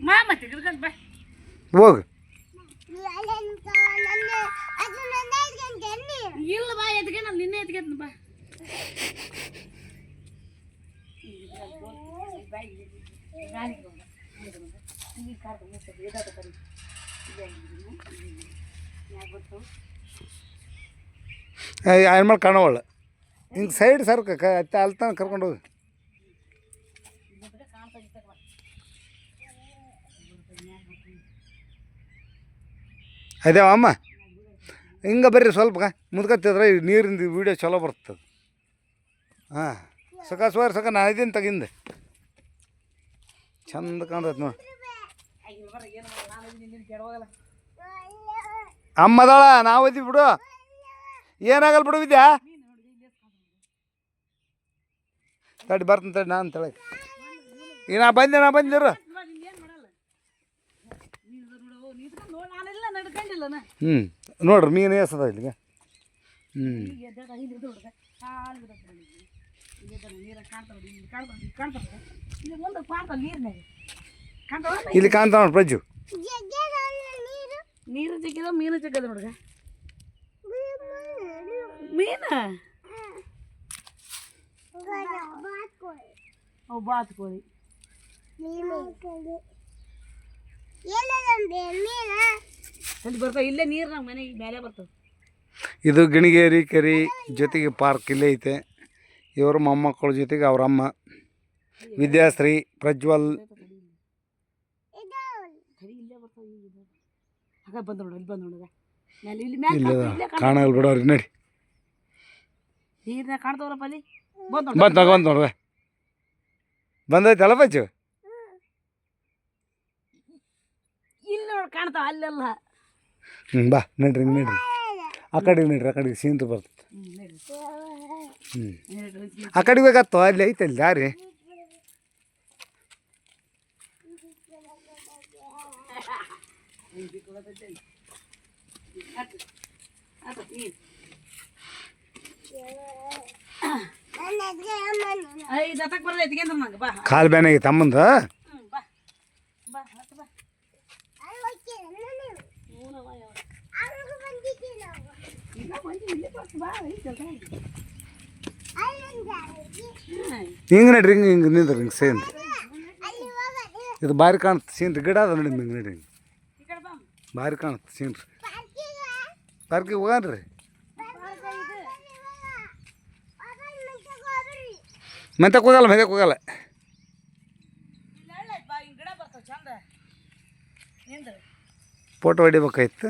ಮಾ ಮತ್ತೆ ಗಿಡ್ಕೊಂಡು ಬಾ. ಹೋಗು. ಇಲ್ಲ ಬಾ ಎದ್ಗೆ ನಾನು ನಿನ್ನೆ ಎದ್ಗೆ ಬಾ. ಆಮೇಲೆ ಕಾಣವಲ್ಲ ಹಿಂಗೆ ಸೈಡ್ ಸರ್ಕ ಅತ್ತ ಅಲ್ತಾನ ಕರ್ಕೊಂಡು ಹೋಗಿ. ಅದೇವ ಅಮ್ಮ. ಹಿಂಗೆ ಬರ್ರಿ ಸ್ವಲ್ಪ ಮುದ್ಕತ್ತಿದ್ರೆ ನೀರಿಂದ ವೀಡಿಯೋ ಚಲೋ ಬರ್ತದೆ. ಹಾಂ ಸಕ ಸುವಾರ ಸಕ ನಾ ಇದೀನಿ ತಗಿಂದ ಚಂದ ಕಾಣ್ತೈತೆ ನೋಡಿ. ಅಮ್ಮದಳ ನಾವು ಇದ್ದೀವಿ ಬಿಡು. ಏನಾಗಲ್ಲ ಬಿಡು ವಿದ್ಯಾ? ತಡಿ, ಬರ್ತೀನಿ ತಡಿ, ನಾನು ತಳಕ್ಕೆ ಈ ನಾ ಬಂದೆ, ನಾ ಬಂದಿರು. ಹ್ಞೂ ನೋಡ್ರಿ ಮೀನು ಎಸದ ಇಲ್ಲಿಗೆ. ಹ್ಞೂ ನೀರ ಕಾಣ್ತಾವ ಇಲ್ಲಿ ಕಾಣ್ತಾವ ಇಲ್ಲಿ ಕಾಣ್ತಾವ ನೋಡ್ರಿ. ಮುಂದೆ ಕಾಣ್ತಾವ ನೀರ್ನಾಗ ಕಾಣ್ತಾವ ಇಲ್ಲಿ ಕಾಣ್ತಾವ ನೋಡಿ ಪ್ರಜ್ಜು. ನೀರು ಸಿಕ್ಕಿದ ಮೀನು ಸಿಕ್ಕದ ನೋಡ್ಗ ಮೀನು? ಬಾತ್ ಕೋಳಿ. ಅಲ್ಲಿ ಬರ್ತಾವ ಇಲ್ಲೇ ನೀರು ನಮ್ಮ ಮನೆಗೆ ಮೇಲೆ ಬರ್ತಾವ. ಇದು ಗಿಣಿಗೇರಿ ಕೆರಿ ಜೊತೆಗೆ ಪಾರ್ಕ್ ಇಲ್ಲೇ ಐತೆ. ಇವರು ಮೊಮ್ಮಕ್ಕಳ ಜೊತೆಗೆ ಅವ್ರ ಅಮ್ಮ. ವಿದ್ಯಾಶ್ರೀ ಪ್ರಜ್ವಲ್. ಕರಿ ಇಲ್ಲೇ ಬರ್ತಾವ ಬಂದೈತಲ್ಲ ಆಗ ಬಂದ ನೋಡು ಇಲ್ಲಿ ಬಂದ ನೋಡುಗ ಮೇಲೆ ಇಲ್ಲಿ ಮೇಲೆ ಇಲ್ಲ ಬರ್ತಾವ, ಇಲ್ಲೇ ಕಾಣಲ್ಲ ಬಿಡೋರಿ ನಡಿ ನೀರ್ನಾಗ ಕಾಣ್ತಾವಲ್ಲಪ್ಪ ಅಲ್ಲಿ ಬಂದ್ ಬಂತ ಬಂದು ನೋಡ್ವೆ ಬಂದೈತಲ್ಲ ಬಜ್ಜು ಇಲ್ಲಿ ನೋಡಿ ಕಾಣ್ತಾವ ಅಲ್ಲೆಲ್ಲ. ಹ್ಞೂ ಬಾ ನಡ್ರಿ ನಡ್ರಿ. ಆ ಕಡೆಗೆ ನಡ್ರಿ ಆ ಕಡೆಗೆ ಸೀಂತು ಬರ್ತದೆ. ಹ್ಞೂ. ಆ ಕಡೆಗೆ ಬೇಕಾಗ್ತೋ ಅಲ್ಲಿ ಐತೆ ಅಲ್ಲಿ ದಾರಿ. ಆತು, ನೀರ್. ತಮ್ಮಂದ ಹತ್ತಕ್ ಬರಲ್ಲ ಎತ್ಕೊಂಡ್ರ ನಂಗೆ ಬಾ ಕಾಲು ಬ್ಯಾನಾಗಿ ತಮ್ಮಂದ ಹ್ಮ್, ಬಾ ಬಾ ಹತ್ತು ಬಾ ಹ್ಞೂನವ್ವ, ಯವ್ವ. ಇಲ್ಲ, ಬಂದಿ, ಇಲ್ಲೇ ಬರ್ತು, ಬಾ ಈ ಕೆಲ್ಸ ಆಯ್ತು. ಹ್ಮ್. ಹಿಂಗೆ ನಡ್ರಿ ಹಿಂಗೆ ಹಿಂಗೆ ನಿಂದ್ರಿ ಹಿಂಗೆ ಸೇನ್. ಇದು ಭಾರಿ ಕಾಣುತ್ತೆ ಸೀನ್ರಿ ಗಿಡ ಅದ ನೋಡಿ ಹಿಂಗೆ ನಡ್ರಿ. ಭಾರಿ ಕಾಣುತ್ತೆ ಸೀನ್ರಿ ಪಾರ್ಕಿಗೆ ಹೋಗನ್ರಿ ಮೆಂತಕ್ಕೆ ಹೋಗಲ್ಲ ಮೆಂತಕ್ಕೆ ಹೋಗಲ್ಲ. ಫೋಟೋ ಹೊಡಿಬೇಕಾಯ್ತು.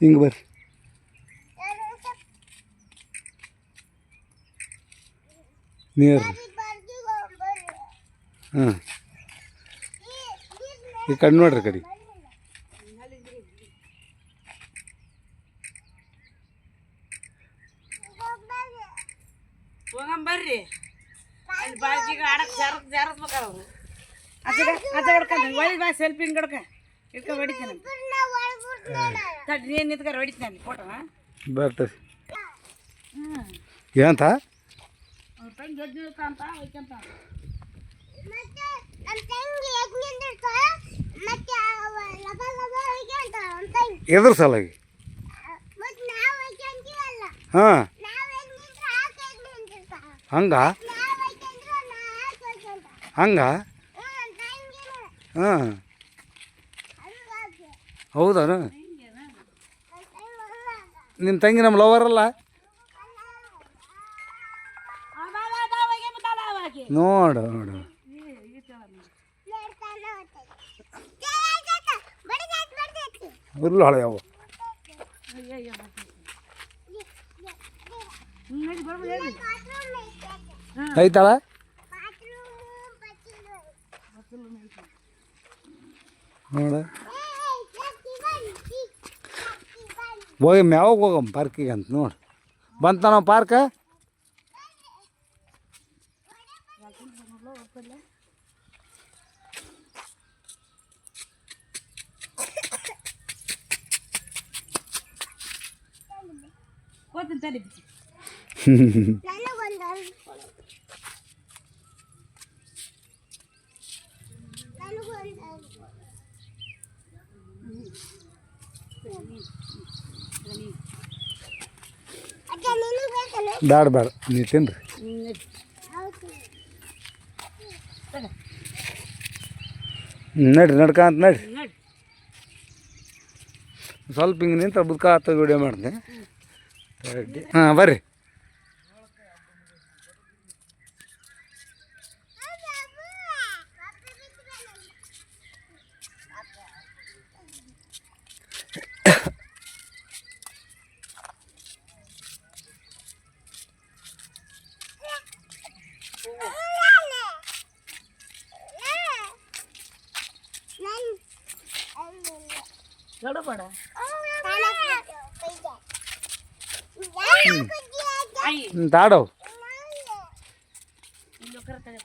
ಹ್ಮ್ ಹಿಂಗೆ ಬರ್ರಿ ನೀರು ಹಾಂ ಈ ಕಡೆ ನೋಡ್ರಿ ಕಡೆ ಹೋಗಮ್ ಬರ್ರಿ ಅಲ್ಲಿ ಬಾಜಿಗೆ ಆಡಕ್ ಜಾರಕ್ ಜಾರಸ್ಬೇಕಾರ ಅವ್ರು ಆಚೆಗ ಆಚೆ ಹೊಡ್ಕೊಂತ ಒಳ್ಳೆ ಬಾ ಸೆಲ್ಫಿ ಹಿಂಗಡ್ಕ ಇಟ್ಕೊಂಡು ಹೊಡಿತೀನಿ ತಡ್ರಿ ನೀನು ನಿಂತ್ಕಾರ ಹೊಡಿತೀನಿ ಫೋಟೋ ಬರ್ತದೆ ಏನಂತ? ಎದ್ರ ಸಲಾಗಿ ಹಾಂ. ಹಂಗ ಹಂಗ ಹಾಂ. ಹೌದಾನ? ನಿಮ್ಮ ತಂಗಿ ನಮ್ಮ ಲವರ್ ಅಲ್ಲ? ನೋಡು ನೋಡು. ಉರ್ಲು ಹಳೆ ಅವು ಐತಾಳ? ನೋಡ. ಹೋಗಿ ಮ್ಯಾವಾಗ ಹೋಗಮ್ಮ ಪಾರ್ಕಿಗೆ ಅಂತ ನೋಡಿ ಬಂತ ನಾವು ಪಾರ್ಕ ಹೋಗ್ತೀನಿ ಬ್ಯಾಡ ನೀ ತಿನ್ರಿ. ನಡ್ರಿ ನಡ್ಕಂತ ನಡ್ರಿ. ಸ್ವಲ್ಪ ಹಿಂಗೆ ನಿಂತ ಬುದ್ಕ ವೀಡಿಯೋ ವಿಡಿಯೋ ಮಾಡ್ತೀನಿ ಹಾಂ, ಬರ್ರಿ. ದೊಡ್ಡಬೇಡ ಆಯಿ ಹ್ಞೂ ತಾಡವ್ ಇಲ್ಲಿ ಕರೆಕ್ಟಾಗಿ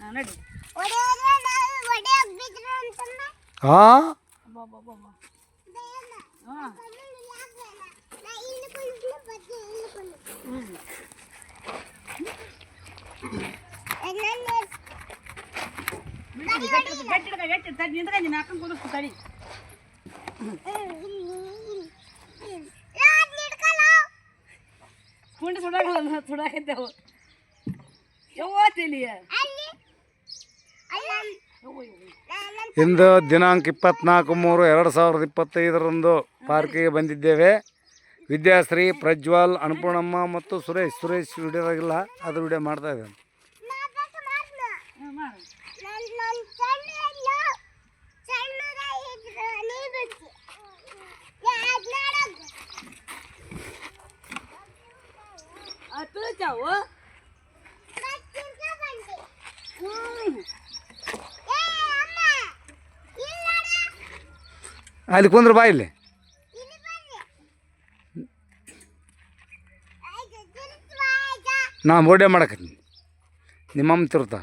ಹಾಂ ನಡಿ ಹಾಂ ಅಬ್ಬಾ ಸುಡಾಕಲ್ಲ ಇಂದು ದಿನಾಂಕ ಇಪ್ಪತ್ನಾಲ್ಕು ಮೂರು ಎರಡು ಸಾವಿರದ ಇಪ್ಪತ್ತೈದರಂದು ಪಾರ್ಕಿಗೆ ಬಂದಿದ್ದೇವೆ. ವಿದ್ಯಾಶ್ರೀ ಪ್ರಜ್ವಲ್ ಅನ್ನಪೂರ್ಣಮ್ಮ ಮತ್ತು ಸುರೇಶ್. ಸುರೇಶ್ ವಿಡಿಯೋದಾಗಿಲ್ಲ ಅದು ವಿಡಿಯೋ ಮಾಡ್ತಾ ಇದ್ದಾನೆ ಹಾಂ ಮಾಡು ಅಲ್ಲಿ ಕುಂದ್ರ ಬಾ ಇಲ್ಲಿ. ನಾ ಬೋಡೆ ಮಾಡಕತ್ತೀನಿ. ನಿಮ್ಮಮ್ಮ ತಿರ್ತಾ.